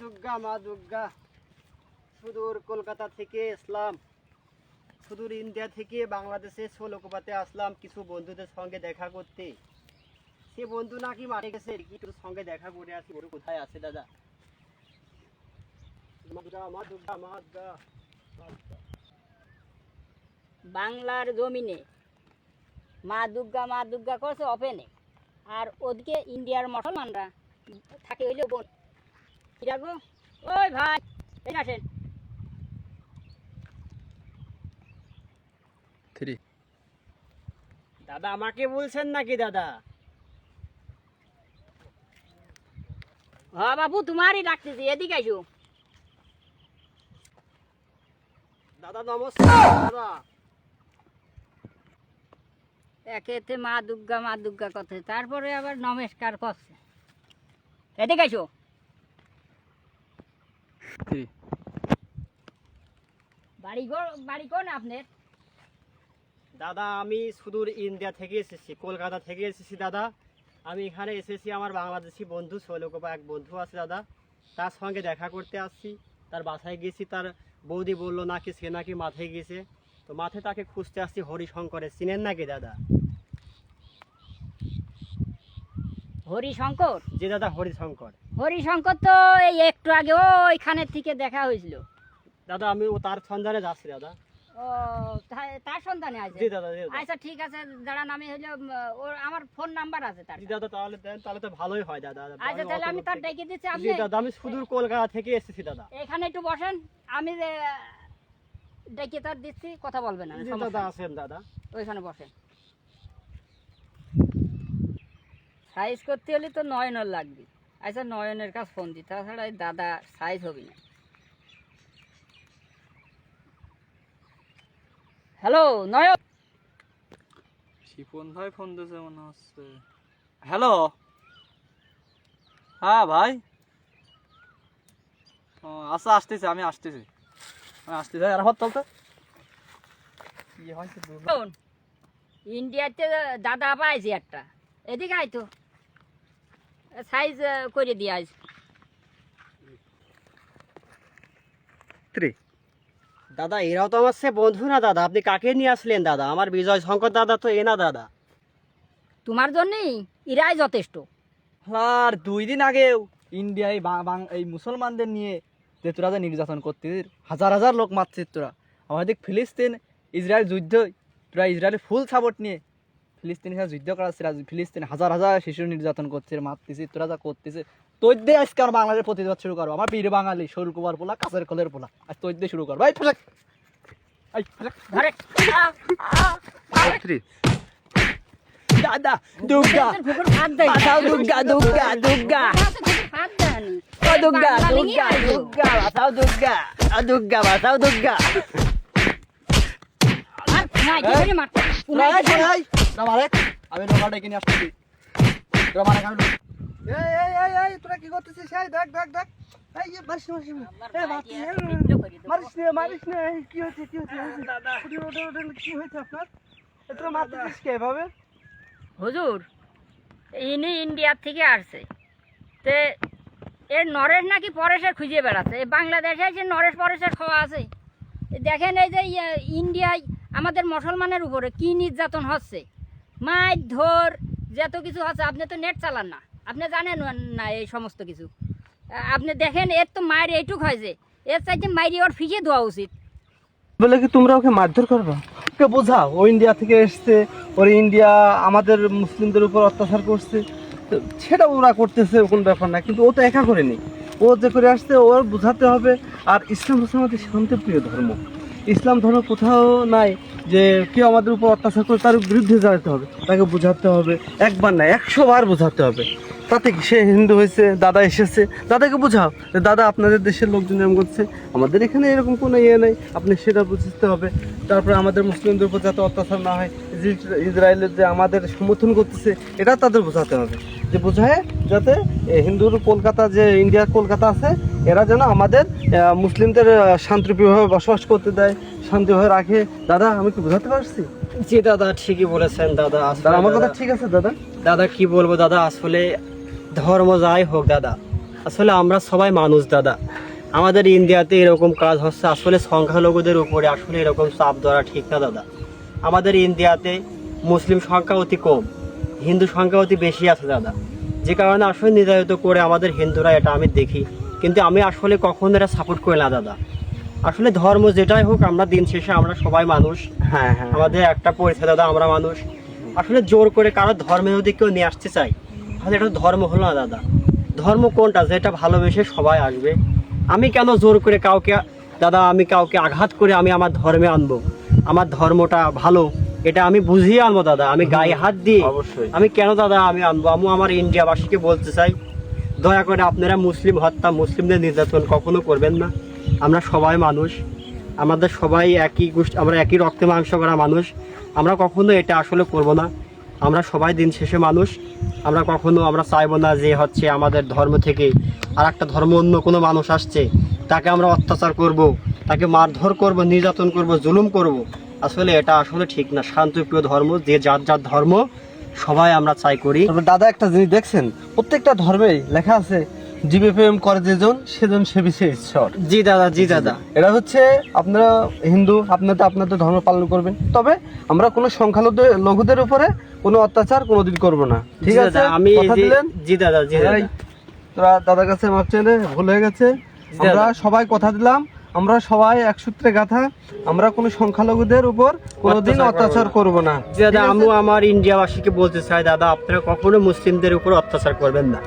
দুর্গা মা দুর্গা সুদূর কলকাতা থেকে ইসলাম সুদূর ইন্ডিয়া থেকে বাংলাদেশে ষোলকোপাতে আসলাম কিছু বন্ধুদের সঙ্গে দেখা করতে। সে বন্ধু নাকি মারে গেছে কি তোর সঙ্গে দেখা করে আসি। ওর কোথায় আছে দাদা? বাংলার জমিনে মা দুর্গা মা দুর্গা করছে ওপেনে আর ওদিকে ইন্ডিয়ার মুসলমানরা থাকে হইলে বোন কি রাখব ওই ভাই এই আসেন। থ্রি। দাদা আমাকে বলছেন নাকি দাদা? হ্যাঁ বাবু তোমারই ডাকতেছি এদিকে আসো। দাদা নমস্কার দাদা। একেতে মা দুর্গা মা দুর্গা কথা তারপরে আবার নমস্কার করছে। এদিকে আসো। বাড়ি বাড়ি কোন আপনার? দাদা আমি সুদূর ইন্ডিয়া থেকে এসেছি কলকাতা থেকে এসেছি দাদা। আমি এখানে এসেছি আমার বাংলাদেশি বন্ধু শৈলকোপা এক বন্ধু আছে দাদা। তার সঙ্গে দেখা করতে আসছি। তার বাসায় গেছি তার বৌদি বলল নাকি সে নাকি মাথায় গেছে? তো মাথায় তাকে খুঁজতে আসছি হরিশঙ্করে। চিনেন নাকি দাদা? হরিশঙ্কর? যে দাদা হরিশঙ্কর। হরিশঙ্কর তো এই একটু আগে ওইখানের থেকে দেখা হয়েছিল। দাদা আমি ও তার সন্ধানে যাচ্ছি দাদা। ও তার সন্তানে আছে? জি দাদা আচ্ছা ঠিক আছে দাঁড়ান আমি হইলে ওর আমার ফোন নাম্বার আছে তার। জি দাদা তাহলে দেন তাহলে তো ভালোই হয় দাদা আচ্ছা তাহলে আমি তার ডেকে দিচ্ছি জি দাদা আমি সুদূর কলকাতা থেকে এসেছি দাদা। এখানে একটু বসেন আমি ডেকে তার দিচ্ছি কথা বলবেন জি দাদা। আসেন দাদা। ওইখানে বসেন। সাইজ করতে হলে তো নয়নের লাগবে। আচ্ছা নয়নের কাছে ফোন দি তাছাড়া দাদা সাইজ হবে না। হ্যালো নয়ন। শিপন ভাই ফোন দিয়েছে মনে হচ্ছে। হ্যালো? হ্যাঁ ভাই। ও আচ্ছা আসতেছি আমি আসতেছি। আমি আসতেছি। আর হত চলতে। কি হয়েছে ইন্ডিয়াতে দাদা পাইছি একটা। এদিকে আয় তো। সাইজ করে দিয়ে আজ থ্রি দাদা এরাও তো আমার সে বন্ধু না দাদা। আপনি কাকে নিয়ে আসলেন দাদা? আমার বিজয় শঙ্কর দাদা তো এ না দাদা। তোমার জন্যেই এরাই যথেষ্ট। আর দুই দিন আগেও ইন্ডিয়ায় এই মুসলমানদের নিয়ে যে তোরা যে নির্যাতন করতে হাজার হাজার লোক মারছিস তোরা। আমাদের ফিলিস্তিন ইসরায়েল যুদ্ধ তোরা ইসরায়েলের ফুল সাপোর্ট নিয়ে ফিলিস্তিনের সাথে যুদ্ধ করাচ্ছিস আর ফিলিস্তিন হাজার হাজার শিশু নির্যাতন করছিস মারতেছিস তোরা যা করতেছিস তোর দিয়ে আজকে আমার বাংলাদেশের প্রতিবাদ শুরু করব। আমার বীর বাঙালি সরু কুমার পোলা কাছের কলের পোলা। আজ তোর দিয়ে শুরু করব। দাদা দুর্গা। দুর্গা দুর্গা দুর্গা। দুর্গা দুর্গা দুর্গা। বাঁচাও দুর্গা। দুর্গা বাঁচাও দুর্গা। না আমি আসতেছি। তোরা মারা খাবি এই এই এই এই তোরা কি করতেছিস? এই দেখ দেখ দেখ। এই এই মারিস না, মারিস না। এই মারছিস, এই, ভিডিও করে দেবো। মারিস না মারিস না। এই কি হয়েছে কি হয়েছে উঠে উঠে উঠে কি হয়েছে আপনার? তোরা মারতেছিস কে এভাবে? হুজুর ইনি ইন্ডিয়ার থেকে আসছে। তে এর নরেশ নাকি পরেশের খুঁজে বেড়াচ্ছে। এই বাংলাদেশে যে নরেশ পরেশের খাওয়া আছে। দেখেন এই যে ইয়ে, ইন্ডিয়ায় আমাদের মুসলমানের উপরে কি নির্যাতন হচ্ছে। মার ধর যত কিছু আছে আপনি তো নেট চালান না। আপনি জানেন না এই সমস্ত কিছু। আপনি দেখেন এর তো মায়ের এইটুক হয়েছে এর চাইতে মাইরি ওর ফিকে দেওয়া উচিত। বলে কি তোমরা ওকে মারধর করবা? ওকে বোঝাও ও ইন্ডিয়া থেকে এসছে ওর ইন্ডিয়া আমাদের মুসলিমদের উপর অত্যাচার করছে। তো সেটা ওরা করতেছে কোনো ব্যাপার না কিন্তু ও তো একা করেনি ও যে করে আসছে ওর বোঝাতে হবে। আর ইসলাম হচ্ছে আমাদের শান্তিপ্রিয় ধর্ম। ইসলাম ধর্ম কোথাও নাই যে কেউ আমাদের উপর অত্যাচার করে তার বিরুদ্ধে দাঁড়াতে হবে। তাকে বোঝাতে হবে। একবার না, একশো বার বোঝাতে হবে। তাতে সে হিন্দু হয়েছে, দাদা এসেছে? দাদাকে বোঝাও যে, দাদা আপনাদের দেশের লোকজন এরকম করছে। আমাদের এখানে এরকম কোনো ইয়ে নেই। আপনি সেটা বুঝতে হবে। তারপরে আমাদের মুসলিমদের উপর যাতে অত্যাচার না হয় ইস- ইসরায়েলের যে আমাদের সমর্থন করতেছে, এটা তাদের বোঝাতে হবে। যে বোঝায় যাতে হিন্দুর কলকাতা যে, ইন্ডিয়ার কলকাতা আছে এরা যেন আমাদের মুসলিমদের শান্তিপ্রিয়ভাবে বসবাস করতে দেয় শান্তিভাবে রাখে। দাদা আমি কি বোঝাতে পারছি? জি দাদা ঠিকই বলেছেন দাদা। আসলে দাদা আমার কথা ঠিক আছে দাদা? দাদা কি বলব দাদা আসলে ধর্ম যাই হোক দাদা। আসলে আমরা সবাই মানুষ দাদা। আমাদের ইন্ডিয়াতে এরকম কাজ হচ্ছে আসলে সংখ্যালঘুদের উপরে আসলে এরকম চাপ ধরা ঠিক না দাদা। আমাদের ইন্ডিয়াতে মুসলিম সংখ্যা অতি কম হিন্দু সংখ্যা অতি বেশি আছে দাদা। যে কারণে আসলে নির্ধারিত করে আমাদের হিন্দুরা এটা আমি দেখি। কিন্তু আমি আসলে কখনো এটা সাপোর্ট করি না দাদা। আসলে ধর্ম যেটাই হোক আমরা দিন শেষে আমরা সবাই মানুষ। হ্যাঁ হ্যাঁ। আমাদের একটা পরিচয় দাদা আমরা মানুষ। আসলে জোর করে কারও ধর্মে যদি কেউ নিয়ে আসতে চাই তাহলে এটা ধর্ম হলো না দাদা। ধর্ম কোনটা? যেটা ভালোবেসে সবাই আসবে। আমি কেন জোর করে কাউকে দাদা আমি কাউকে আঘাত করে আমি আমার ধর্মে আনব? আমার ধর্মটা ভালো এটা আমি বুঝিয়ে আনব দাদা। আমি গায়ে হাত দিয়ে অবশ্যই। আমি কেন দাদা আমি আনব? আমি আমার ইন্ডিয়াবাসীকে বলতে চাই দয়া করে আপনারা মুসলিম হত্যা, মুসলিমদের নির্যাতন কখনো করবেন না। আমরা সবাই মানুষ। আমাদের সবাই একই গোষ্ঠী আমরা একই রক্তে মাংস করা মানুষ। আমরা কখনো এটা আসলে করব না। আমরা সবাই দিন শেষে মানুষ। আমরা কখনো আমরা চাইব না যে হচ্ছে আমাদের ধর্ম থেকে আর একটা ধর্ম, অন্য কোনো মানুষ আসছে। তাকে আমরা অত্যাচার করব, তাকে মারধর করব, নির্যাতন করব, জুলুম করব। আসলে এটা আসলে ঠিক না। শান্তপ্রিয় ধর্ম, যে যার যার ধর্ম সবাই আমরা চাই করি। তবে দাদা একটা জিনিস দেখছেন? প্রত্যেকটা ধর্মেই লেখা আছে জীবে প্রেম করে যেজন সেজন সেবিছে ঈশ্বর। জি দাদা জি দাদা। এটা হচ্ছে আপনারা হিন্দু আপনাদের আপনাদের ধর্ম পালন করবেন। তবে আমরা কোনো সংখ্যালঘুদের লঘুদের উপরে কোনো অত্যাচার কোনোদিন করব না। ঠিক আছে? আমি কথা দিলেন? জি দাদা জি দাদা। তোরা দাদার কাছে মাপ চেয়ে ভুল হয়ে গেছে। আমরা সবাই কথা দিলাম। আমরা সবাই এক সূত্রে গাথা আমরা কোনো সংখ্যালঘুদের উপর কোনোদিন অত্যাচার করব না। দাদা আমি আমার ইন্ডিয়াবাসীকে বলতে চাই দাদা আপনারা কখনো মুসলিমদের উপর অত্যাচার করবেন না।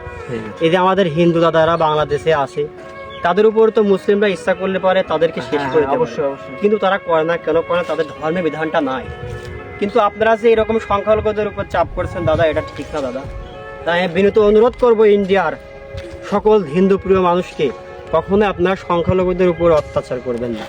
এই যে আমাদের হিন্দু দাদারা বাংলাদেশে আছে তাদের উপর তো মুসলিমরা ইচ্ছা করলে পারে তাদেরকে শেষ করে দিতে হ্যাঁ, অবশ্যই অবশ্যই। কিন্তু তারা করে না কেন করে না? তাদের ধর্মের বিধানটা নাই। কিন্তু আপনারা যে এরকম সংখ্যালঘুদের উপর চাপ করছেন দাদা এটা ঠিক না দাদা। তাই বিনীত অনুরোধ করব ইন্ডিয়ার সকল হিন্দু প্রিয় মানুষকে কখনো আপনার সংখ্যালঘুদের উপর অত্যাচার করবেন না।